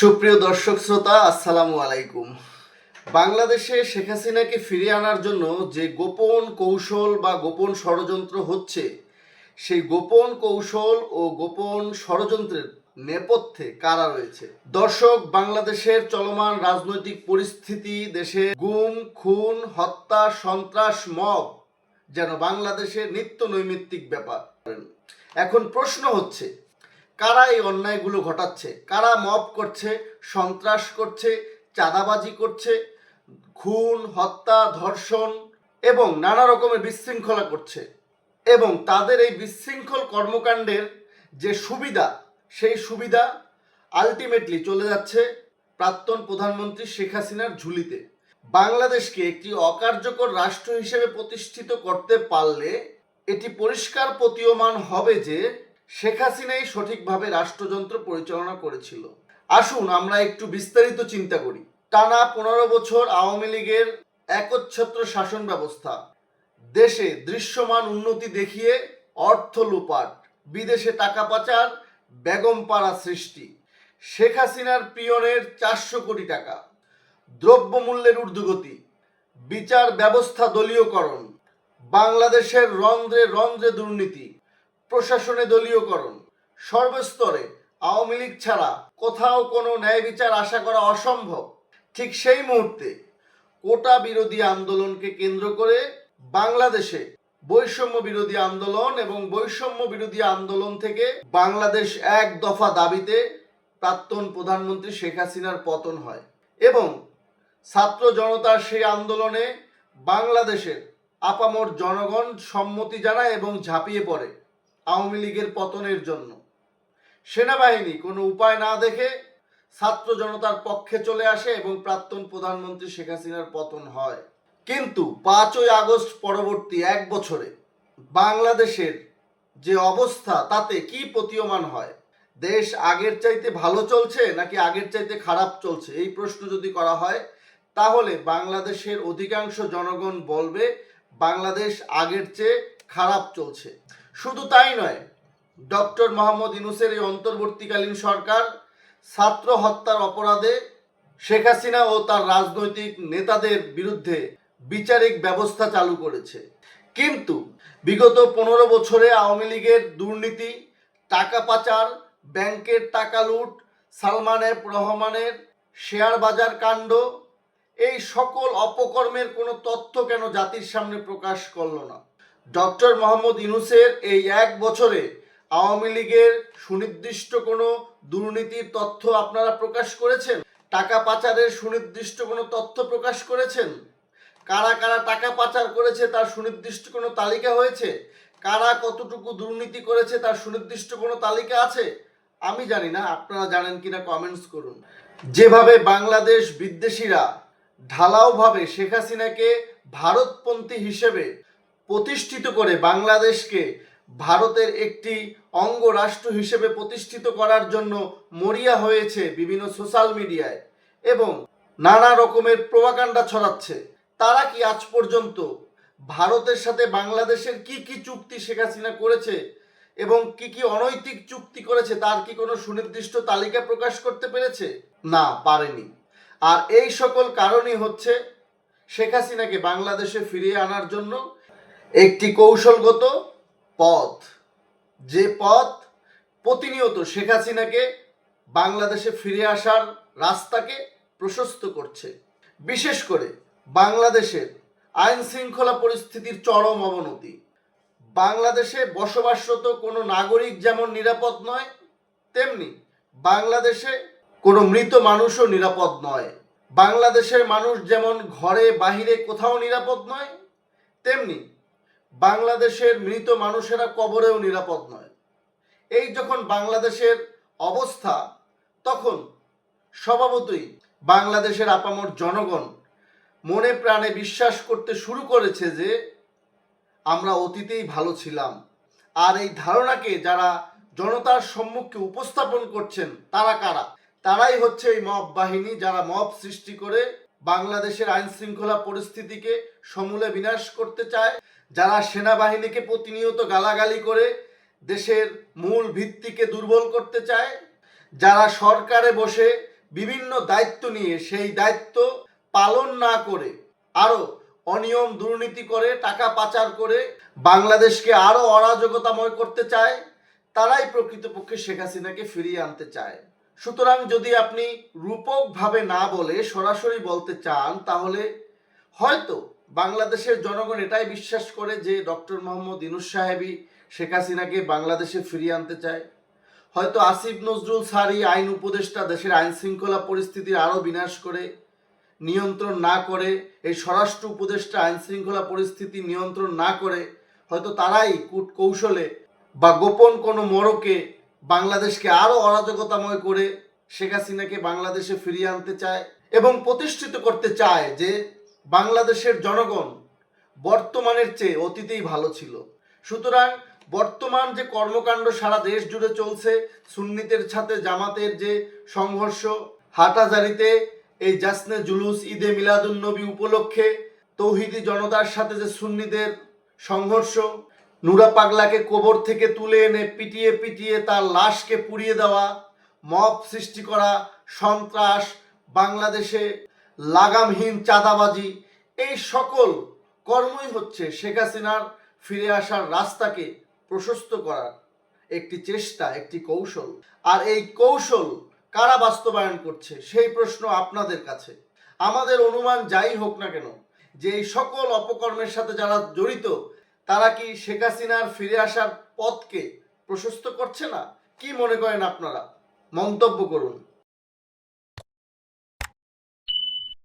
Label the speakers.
Speaker 1: সুপ্রিয় দর্শক শ্রোতা, আসসালামু আলাইকুম। বাংলাদেশে শেখ হাসিনাকে ফিরিয়ে আনার জন্য যে গোপন কৌশল বা গোপন ষড়যন্ত্র হচ্ছে, সেই গোপন কৌশল ও গোপন ষড়যন্ত্রের নেপথ্যে কারা রয়েছে? দর্শক, বাংলাদেশের চলমান রাজনৈতিক পরিস্থিতি, দেশে গুম, খুন, হত্যা, সন্ত্রাস, মব যেন বাংলাদেশের নিত্য নৈমিত্তিক ব্যাপার। এখন প্রশ্ন হচ্ছে কারা এই অন্যায়গুলো ঘটাচ্ছে? কারা মব করছে, সন্ত্রাস করছে, চাঁদাবাজি করছে, খুন, হত্যা, ধর্ষণ এবং নানা রকমের বিশৃঙ্খলা করছে? এবং তাদের এই বিশৃঙ্খল কর্মকাণ্ডের যে সুবিধা, সেই সুবিধা আলটিমেটলি চলে যাচ্ছে প্রাক্তন প্রধানমন্ত্রী শেখ হাসিনার ঝুলিতে। বাংলাদেশকে একটি অকার্যকর রাষ্ট্র হিসেবে প্রতিষ্ঠিত করতে পারলে এটি পরিষ্কার প্রতীয়মান হবে যে শেখ হাসিনাই সঠিকভাবে রাষ্ট্রযন্ত্র পরিচালনা করেছিল। আসুন আমরা একটু বিস্তারিত চিন্তা করি। টানা পনেরো বছর আওয়ামী লীগের একচ্ছত্র শাসন ব্যবস্থা। দেশে দৃশ্যমান উন্নতি দেখিয়ে অর্থ লুপাট, বিদেশে টাকা পাচার, বেগম পাড়া সৃষ্টি। শেখ হাসিনার পিয়নের চারশো কোটি টাকা। দ্রব্যমূল্যের ঊর্ধ্বগতি। বিচার ব্যবস্থা দলীয়করণ। বাংলাদেশের রন্ধ্রে রন্ধ্রে দুর্নীতি। প্রশাসনে দলীয়করণ। সর্বস্তরে আওয়ামী লীগ ছাড়া কোথাও কোনো ন্যায় বিচার আশা করা অসম্ভব। ঠিক সেই মুহূর্তে কোটা বিরোধী আন্দোলনকে কেন্দ্র করে বাংলাদেশে বৈষম্য বিরোধী আন্দোলন এবং বৈষম্য বিরোধী আন্দোলন থেকে বাংলাদেশ এক দফা দাবিতে প্রাক্তন প্রধানমন্ত্রী শেখ হাসিনার পতন হয় এবং ছাত্র জনতার সেই আন্দোলনে বাংলাদেশের আপামর জনগণ সম্মতি জানায় এবং ঝাঁপিয়ে পড়ে। আওয়ামী লীগের পতনের জন্য। সেনাবাহিনী কোনো উপায় না দেখে ছাত্র জনতার পক্ষে চলে আসে এবং প্রাক্তন প্রধানমন্ত্রী শেখ হাসিনার পতন হয়। কিন্তু পাঁচই আগস্ট পরবর্তী এক বছরে বাংলাদেশের যে অবস্থা, তাতে কি প্রতীয়মান হয়? দেশ আগের চাইতে ভালো চলছে নাকি আগের চাইতে খারাপ চলছে? এই প্রশ্ন যদি করা হয়, তাহলে বাংলাদেশের অধিকাংশ জনগণ বলবে, বাংলাদেশ আগের চেয়ে খারাপ চলছে। শুধু তাই নয়, ডক্টর মোহাম্মদ ইনুসের এই অন্তর্বর্তীকালীন সরকার ছাত্র হত্যার অপরাধে শেখ হাসিনা ও তার রাজনৈতিক নেতাদের বিরুদ্ধে বিচারিক ব্যবস্থা চালু করেছে। কিন্তু বিগত পনেরো বছরে আওয়ামী লীগের দুর্নীতি, টাকা পাচার, ব্যাংকের টাকা লুট, সালমান এফ রহমানের শেয়ার বাজার কাণ্ড, এই সকল অপকর্মের কোনো তথ্য কেন জাতির সামনে প্রকাশ করল না? ডক্টর মোহাম্মদ ইউনুসের এই এক বছরে আওয়ামী লীগের সুনির্দিষ্ট কোনো দুর্নীতির তথ্য আপনারা প্রকাশ করেছেন? টাকা পাচারের সুনির্দিষ্ট কোনো তথ্য প্রকাশ করেছেন? কারা কারা টাকা পাচার করেছে তার সুনির্দিষ্ট কোনো তালিকা হয়েছে? কারা কতটুকু দুর্নীতি করেছে তার সুনির্দিষ্ট কোনো তালিকা আছে? আমি জানি না, আপনারা জানেন কিনা কমেন্টস করুন। যেভাবে বাংলাদেশ বিদ্বেষীরা ঢালাওভাবে শেখ হাসিনাকে ভারতপন্থী হিসেবে প্রতিষ্ঠিত করে বাংলাদেশকে ভারতের একটি অঙ্গরাষ্ট্র হিসেবে প্রতিষ্ঠিত করার জন্য মরিয়া হয়েছে বিভিন্ন সোশ্যাল মিডিয়ায় এবং নানা রকমের প্রভাকাণ্ডা ছড়াচ্ছে। তারা কি আজ পর্যন্ত ভারতের সাথে বাংলাদেশের কি কি চুক্তি শেখ হাসিনা করেছে এবং কি কি অনৈতিক চুক্তি করেছে তার কি কোনো সুনির্দিষ্ট তালিকা প্রকাশ করতে পেরেছে? না, পারেনি। আর এই সকল কারণই হচ্ছে শেখ হাসিনাকে বাংলাদেশে ফিরিয়ে আনার জন্য একটি কৌশলগত পথ। যে পথ প্রতিনিয়ত শেখ হাসিনাকে বাংলাদেশে ফিরে আসার রাস্তাকে প্রশস্ত করছে। বিশেষ করে বাংলাদেশের আইন শৃঙ্খলা পরিস্থিতির চরম অবনতি। বাংলাদেশে বসবাসরত কোনো নাগরিক যেমন নিরাপদ নয়, তেমনি বাংলাদেশে কোনো মৃত মানুষও নিরাপদ নয়। বাংলাদেশের মানুষ যেমন ঘরে, বাহিরে কোথাও নিরাপদ নয়, তেমনি বাংলাদেশের মৃত মানুষেরা কবরেও নিরাপদ নয়। এই যখন বাংলাদেশের অবস্থা, তখন স্বভাবতই বাংলাদেশের আপামর জনগণ মনে প্রাণে বিশ্বাস করতে শুরু করেছে যে আমরা অতীতেই ভালো ছিলাম। আর এই ধারণাকে যারা জনতার সম্মুখে উপস্থাপন করছেন, তারা কারা? তারাই হচ্ছে এই মব বাহিনী যারা মব সৃষ্টি করে বাংলাদেশের আইন শৃঙ্খলা পরিস্থিতিকে সমূলে বিনাশ করতে চায়, যারা সেনাবাহিনীকে প্রতিনিয়ত গালাগালি করে দেশের মূল ভিত্তিকে দুর্বল করতে চায়, যারা সরকারে বসে বিভিন্ন দায়িত্ব নিয়ে সেই দায়িত্ব পালন না করে আরও অনিয়ম দুর্নীতি করে, টাকা পাচার করে বাংলাদেশকে আরও অরাজকতাময় করতে চায়, তারাই প্রকৃতপক্ষে শেখ হাসিনাকে ফিরিয়ে আনতে চায়। সুতরাং যদি আপনি রূপকভাবে না বলে সরাসরি বলতে চান, তাহলে হয়তো বাংলাদেশের জনগণ এটাই বিশ্বাস করে যে ডক্টর মোহাম্মদ ইনুস সাহেবই শেখ হাসিনাকে বাংলাদেশে ফিরিয়ে আনতে চায়। হয়তো আসিফ নজরুল সারি আইন উপদেষ্টা দেশের আইন শৃঙ্খলা পরিস্থিতির আরও বিনাশ করে, নিয়ন্ত্রণ না করে, এই স্বরাষ্ট্র উপদেষ্টা আইন শৃঙ্খলা পরিস্থিতি নিয়ন্ত্রণ না করে, হয়তো তারাই কূট কৌশলে বা গোপন কোনো মোড়কে বাংলাদেশকে আরও অরাজকতাময় করে শেখ হাসিনাকে বাংলাদেশে ফিরিয়ে আনতে চায় এবং প্রতিষ্ঠিত করতে চায় যে বাংলাদেশের জনগণ বর্তমানের চেয়ে অতীতেই ভালো ছিল। সুতরাং বর্তমান যে কর্মকাণ্ড সারা দেশ জুড়ে চলছে সুন্নিতের সাথে জামাতের যে সংঘর্ষ হাটাজারিতে এই জাসনে জুলুস, ঈদে মিলাদুন নবী উপলক্ষে তৌহিদি জনতার সাথে যে সুন্নিদের সংঘর্ষ নুরা পাগলাকে কোবর থেকে তুলে এনে পিটিয়ে পিটিয়ে তার লাশকে পুড়িয়ে দেওয়া, মব সৃষ্টি করা, সন্ত্রাস, বাংলাদেশে লাগামহীন চাঁদাবাজি, এই সকল কর্মই হচ্ছে শেখ হাসিনার ফিরে আসার রাস্তাকে প্রশস্ত করার একটি চেষ্টা, একটি কৌশল। আর এই কৌশল কারা বাস্তবায়ন করছে, সেই প্রশ্ন আপনাদের কাছে। আমাদের অনুমান যাই হোক না কেন, যে এই সকল অপকর্মের সাথে যারা জড়িত তারা কি শেখ হাসিনার ফিরে আসার পথকে প্রশস্ত করছে না? কি মনে করেন আপনারা? মন্তব্য করুন।